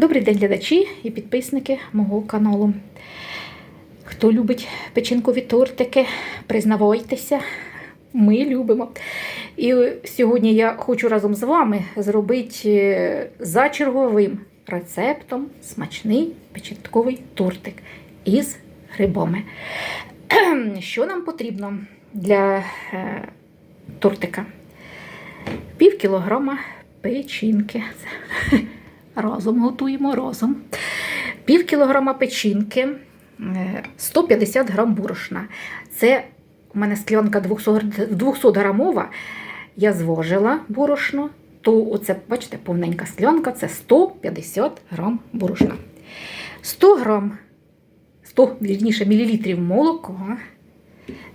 Добрий день, глядачі і підписники мого каналу. Хто любить печінкові тортики, признавайтеся, ми любимо. І сьогодні я хочу разом з вами зробити е, за черговим рецептом смачний печінковий тортик із грибами. Що нам потрібно для е, тортика? Пів кілограма печінки. Разом готуємо разом. Пів кілограма печінки, е, 150 грам борошна. Це у мене склянка 200, 200 грамова. Я зважила борошно, то оце, бачите, повненька склянка це 150 грам борошна. 100 грам, 100, вірніше, мілілітрів молока,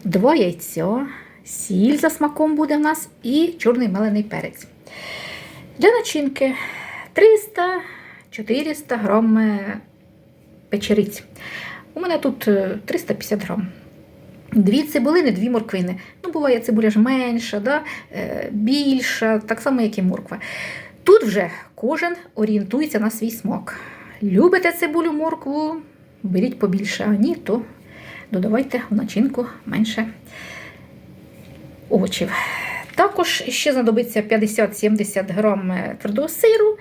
2 яйця, сіль за смаком буде в нас і чорний мелений перець. Для начинки 300-400 грам е, печериць. У мене тут е, 350 грам. Дві цибулини, дві морквини. Ну, буває, цибуля ж менша, да? е, більша, так само, як і морква. Тут вже кожен орієнтується на свій смак. Любите цибулю, моркву, беріть побільше, а ні, то додавайте в начинку менше овочів. Також ще знадобиться 50-70 грам е, твердого сиру,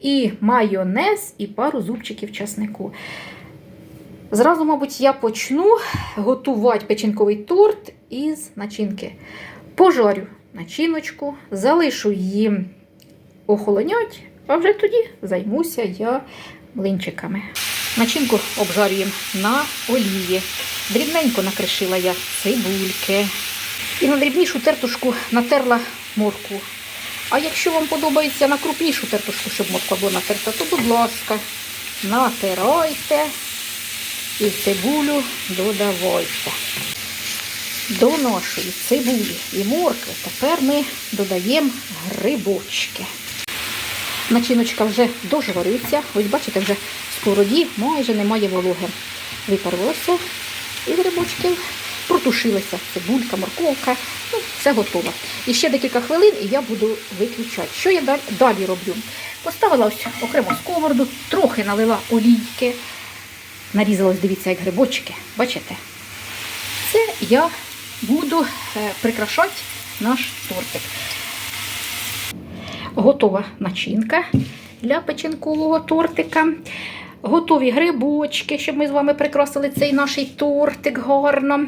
і майонез, і пару зубчиків часнику. Зразу, мабуть, я почну готувати печінковий торт із начинки. Пожарю начиночку, залишу її охолонять, а вже тоді займуся я млинчиками. Начинку обжарюємо на олії. Дрібненько накришила я цибульки. І на дрібнішу тертушку натерла моркву. А якщо вам подобається на крупнішу тертушку, щоб морква була натерта, то, будь ласка, натирайте і цибулю додавайте. До нашої цибулі і моркви тепер ми додаємо грибочки. Начиночка вже дожариться. Ось бачите, вже в сковороді майже немає вологи. Випарилося і грибочків протушилася цибулька, морковка. Ну, все готово. І ще декілька хвилин і я буду виключати. Що я далі, роблю? Поставила ось окремо сковороду, трохи налила олійки. Нарізала, ось, дивіться, як грибочки. Бачите? Це я буду е, прикрашати наш тортик. Готова начинка для печінкового тортика. Готові грибочки, щоб ми з вами прикрасили цей наш тортик гарно.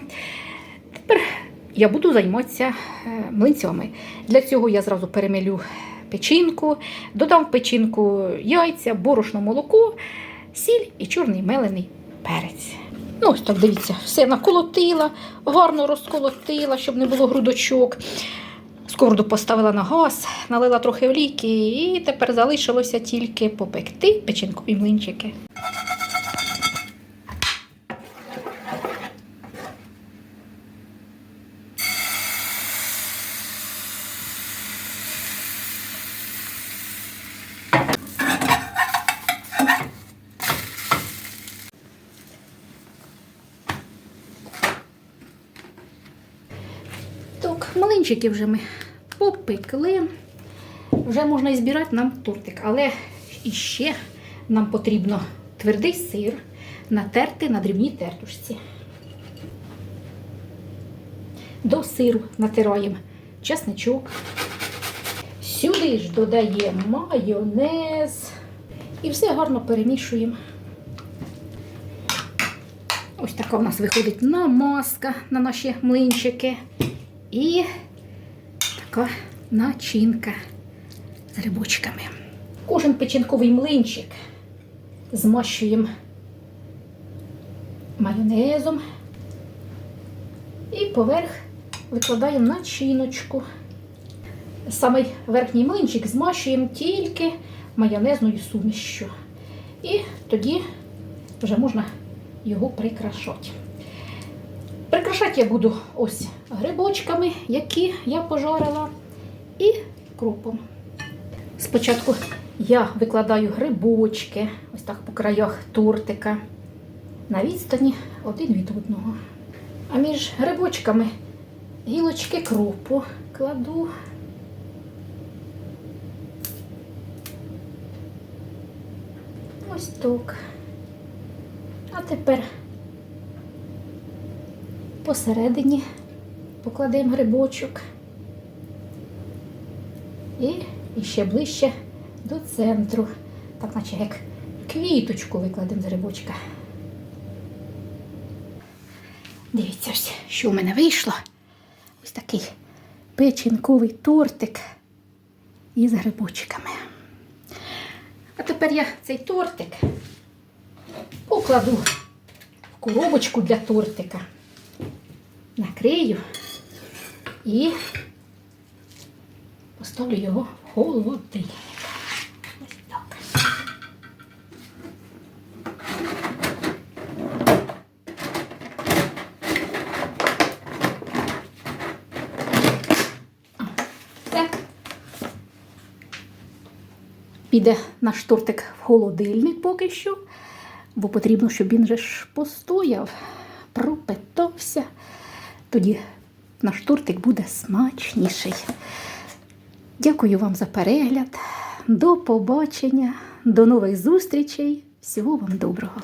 Тепер я буду займатися е, млинцями. Для цього я зразу перемелю печінку, додам в печінку яйця, борошно молоко, сіль і чорний мелений перець. Ну, ось так, дивіться, все наколотила, гарно розколотила, щоб не було грудочок. Сковороду поставила на газ, налила трохи олійки і тепер залишилося тільки попекти печінкові млинчики. Так, малинчики вже ми попекли. Вже можна і збирати нам тортик. Але іще нам потрібно твердий сир натерти на дрібній тертушці. До сиру натираємо чесничок. Сюди ж додаємо майонез. І все гарно перемішуємо. Ось така у нас виходить намазка на наші млинчики. І така начинка з грибочками. Кожен печінковий млинчик змащуємо майонезом і поверх викладаємо начиночку. Самий верхній млинчик змащуємо тільки майонезною сумішчю. І тоді вже можна його прикрашати. Прикрашати я буду ось грибочками, які я пожарила, і кропом. Спочатку я викладаю грибочки, ось так по краях тортика, на відстані один від одного. А між грибочками гілочки кропу кладу. Ось так. А тепер посередині покладемо грибочок. І, ще ближче до центру. Так, наче як квіточку викладемо з грибочка. Дивіться, що в мене вийшло. Ось такий печінковий тортик із грибочками. А тепер я цей тортик покладу в коробочку для тортика, накрию і поставлю його в холодильник. Ось так. Піде наш тортик в холодильник поки що, бо потрібно, щоб він же ж постояв, пропитався. Тоді наш тортик буде смачніший. Дякую вам за перегляд. До побачення, до нових зустрічей. Всього вам доброго!